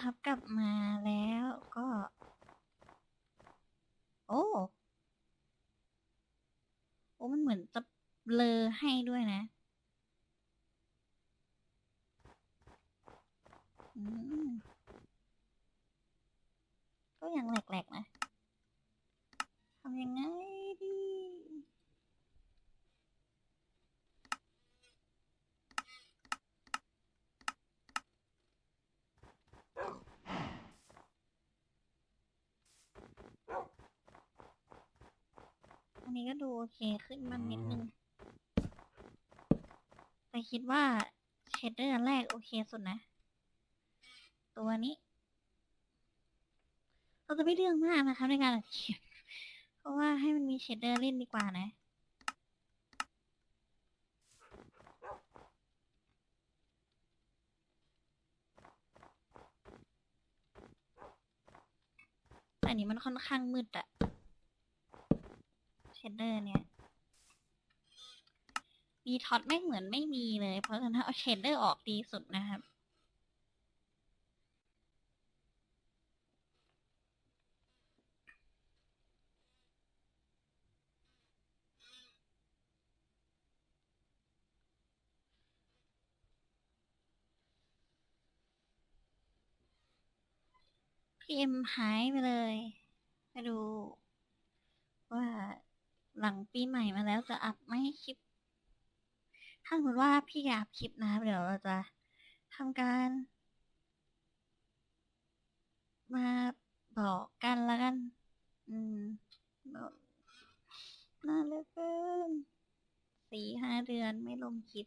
ครับกลับมาแล้วก็ โอ้ โอ้มันเหมือนจะเบลอให้ด้วยนะ อืม ก็ยังแหลกๆนะ ทำยังไงดี อันนี้ก็ดูโอ เคขึ้นมันนิดนึง แต่คิดว่าเชดเดอร์แรกโอเคสุดนะ ตัวนี้ เราจะไม่เรื่องมากนะคะในการอัดคลิปเพราะว่าให้มันมีเชดเดอร์เล่นดีกว่านะแต่อันนี้มันค่อนข้างมืดอะ เดอร์เนี่ย มีท็อตไม่เหมือนไม่มีเลย เพราะฉะนั้นเอาเชดเดอร์ออกดีสุดนะครับพี่เอ็มหายไปเลย ไปดูว่า หลังปีใหม่มาแล้วจะอัพไม่คลิป ถ้าสมมติว่าพี่อยากอัพคลิปนะเดี๋ยวเราจะทำการ มาบอกกันละกัน อืมบอกนานเลือเกินสี่ห้าเดือนไม่ลงคลิป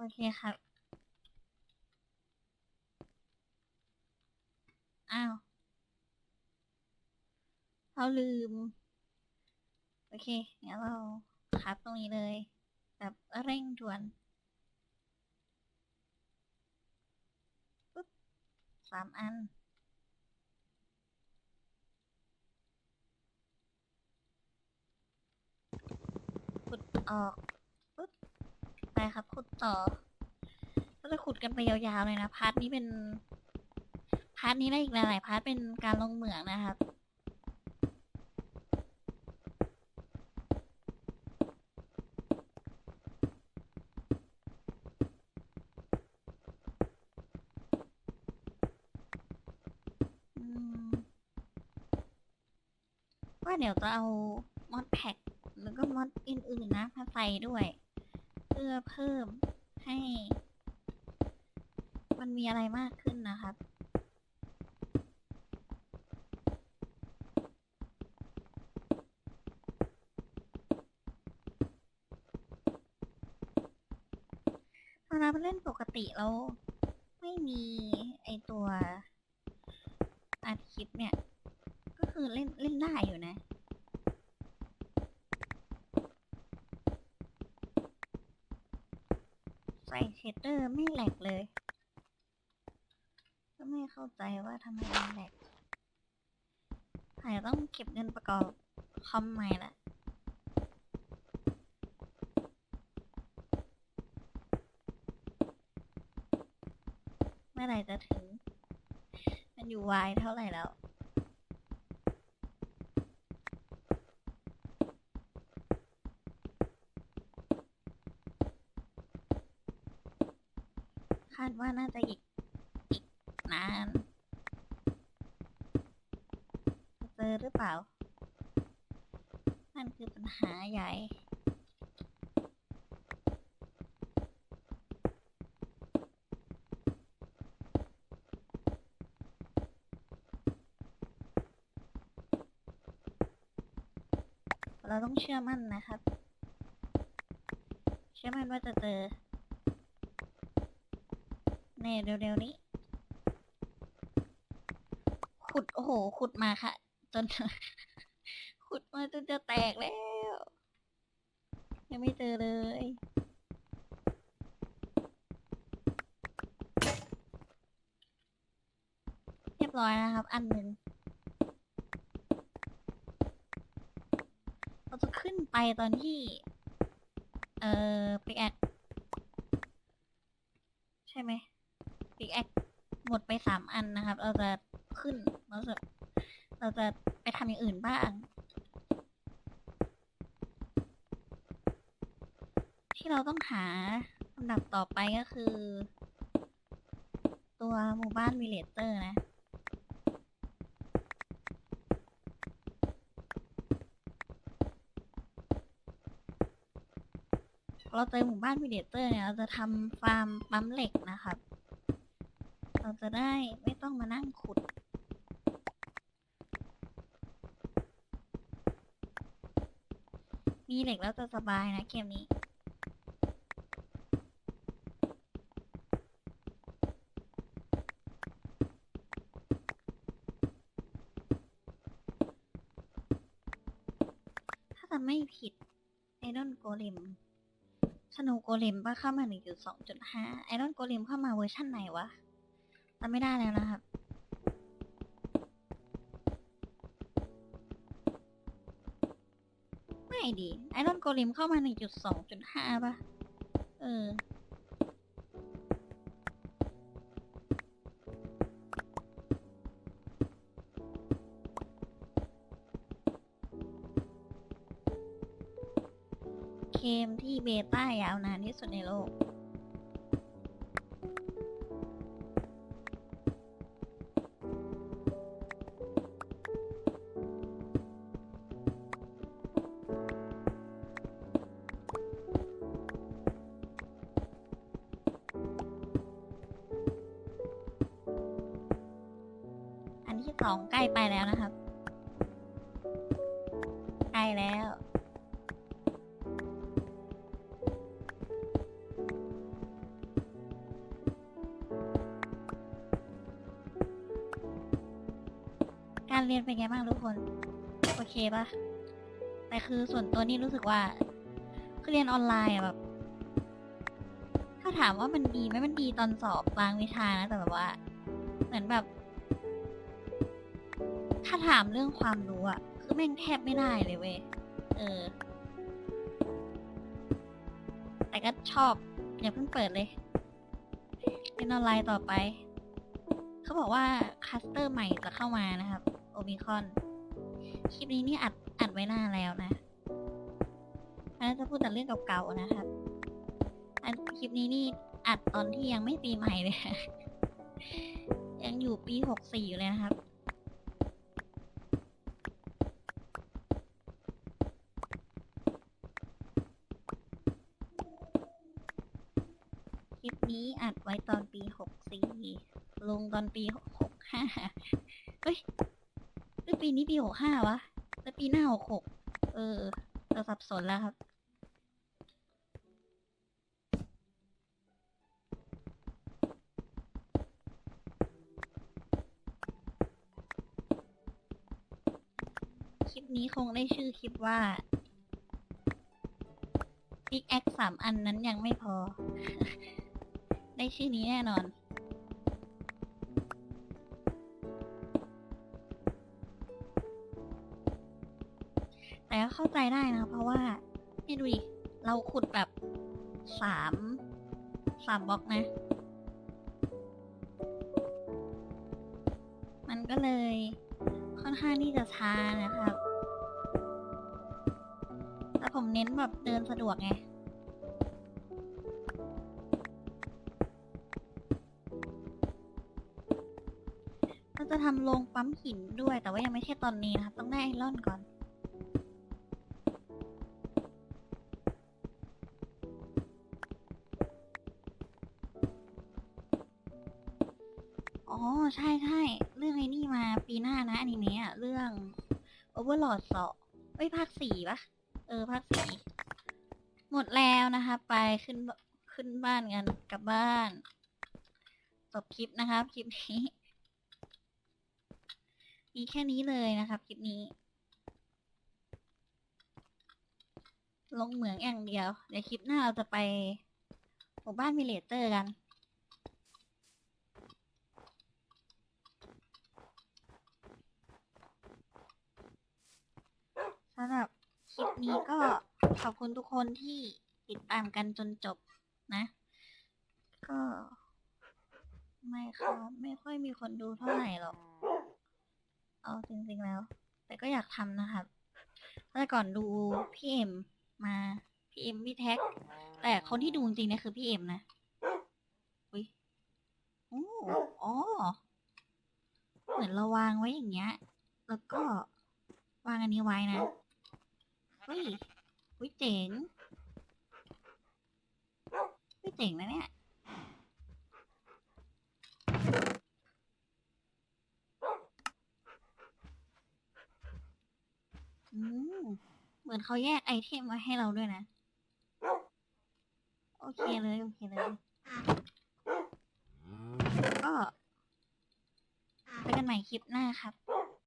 โอเคครับ อ้าวเราลืม โอเคงั้นเราคัดตรงนี้เลย แบบเร่งด่วนปุ๊บสามอันขุดออก ไปครับ ขุดต่อ ก็จะขุดกันไปยาวๆเลยนะ พาร์ทนี้เป็น พาร์ทนี้และอีกหลายๆพาร์ทเป็นการลงเหมืองนะครับว่าเดี๋ยวจะเอามอดแพ็กแล้วก็มอดอื่นๆนะมาใส่ด้วย พื่อเพิ่มให้ มันมีอะไรมากขึ้นนะครับ เวลาเล่นปกติแล้ว ไม่มีไอตัวอัดคลิปเนี่ย ก็คือเล่นเล่นได้อยู่นะ ใส่เชดเดอร์ไม่แหลกเลย ก็ไม่เข้าใจว่าทำไมมันแหลกอาจจะต้องเก็บเงินประกอบคอมใหม่ละเมื่อไหร่จะถึง มันอยู่วายเท่าไหร่แล้ว ดว่าน่าจะอีกอีกนานหรือเปล่า นั่นคือปัญหาใหญ่เราต้องเชื่อมั่นนะครับ เชื่อมั่นว่าจะเจอ ในเร็วๆนี้ ขุดโอ้โห ขุดมาค่ะ จน ขุดมาจนจะแตกแล้ว ยังไม่เจอเลยเรียบร้อยนะครับ อันหนึ่งเราจะขึ้นไปตอนที่ เอ่อปิกแอคใช่ไหม ปิกแอคหมดไปสามอันนะครับ เราจะขึ้นเราจะเราจะไปทำอย่างอื่นบ้าง ที่เราต้องหาลำดับต่อไปก็คือ ตัวหมู่บ้านวิเลเตอร์นะเราเจอหมู่บ้านวิเลเตอร์เนี่ย เราจะทำฟาร์มปั๊มเหล็กนะครับ จะได้ไม่ต้องมานั่งขุด มีเหล็กแล้วจะสบายนะเกมนี้ถ้าจะไม่ผิดไอรอนโกเลมสโนโกเลมป่ะเข้ามา 1.2.5 ไอรอนโกเลมเข้ามาเวอร์ชั่นไหนวะ จำไม่ได้แล้วนะครับ ไม่ดี ไอรอนโกเลมเข้ามา 1.2.5 ป่ะ เออ เกมที่เบต้ายาวนานที่สุดในโลก สองใกล้ไปแล้วนะครับใกล้แล้ว การเรียนเป็นไงบ้างทุกคน โอเคปะแต่คือส่วนตัวนี่รู้สึกว่า คือเรียนออนไลน์อะแบบ ถ้าถามว่ามันดีไหมมันดีตอนสอบบางวิชานะแต่แบบว่า เหมือนแบบ ถ้าถามเรื่องความรู้อะคือแม่งแทบไม่ได้เลยเว้ย เออ แต่ก็ชอบ อย่าเพิ่งเปิดเลยเรียนออนไลน์ต่อไป เขาบอกว่าคัสเตอร์ใหม่จะเข้ามานะครับ โอมิคอน คลิปนี้นี่อัดอัดไว้หน้าแล้วนะอันนั้นจะพูดแต่เรื่องเก่าๆนะครับ อันคลิปนี้นี่อัดตอนที่ยังไม่ปีใหม่เลย ยังอยู่ปีหกสี่อยู่เลยนะครับ คลิปนี้อัดไว้ตอนปีหกสี่ลงตอนปีหกห้าเฮ้ยหรือปีนี้ปีหกห้าวะ แล้วปีหน้าหกหกเออเราสับสนแล้วครับคลิปนี้คงได้ชื่อคลิปว่า Big X สามอันนั้นยังไม่พอ ได้ชื่อนี้แน่นอน แต่ก็เข้าใจได้นะ เพราะว่านี่ดูดิ เราขุดแบบสามสามบล็อกนะ มันก็เลยค่อนข้างที่จะช้านะครับ แต่ผมเน้นแบบเดินสะดวกไง จะทำโรงปั๊มหินด้วย แต่ว่ายังไม่ใช่ตอนนี้นะครับต้องได้ไอรอนก่อน อ๋อ ใช่ใช่เรื่องไอ้นี่มาปีหน้านะอนิเมะอะเรื่อง Overlord สองเอ้ยภาคสี่ปะเออภาคสี่หมดแล้วนะคะ ไปขึ้นบขึ้นบ้านกันกลับบ้านจบคลิปนะครับ คลิปนี้ มีแค่นี้เลยนะครับคลิปนี้ ลงเหมืองอย่างเดียว เดี๋ยวคลิปหน้าเราจะไปหมู่บ้านมิเลเตอร์กันสำหรับคลิปนี้ก็ขอบคุณทุกคนที่ติดตามกันจนจบนะ ก็ ไม่ครับไม่ค่อยมีคนดูเท่าไหร่หรอก เอาจริงๆแล้ว แต่ก็อยากทำนะครับแต่ก่อนดูพี่เอ็มมา พี่เอ็มพี่แท็ก แต่คนที่ดูจริงๆเนี่ยคือพี่เอ็มนะอุ้ยโอ้อ๋อเหมือนเราวางไว้อย่างเงี้ย แล้วก็วางอันนี้ไว้นะเฮ้ยเฮ้ยเจ๋งเฮ้ยเจ๋งนะเนี่ย อืม เห มือนเขาแยกไอเทมไว้ให้เราด้วยนะ โอเคเลย โอเคเลย ก็ไปกันใหม่คลิปหน้าครับ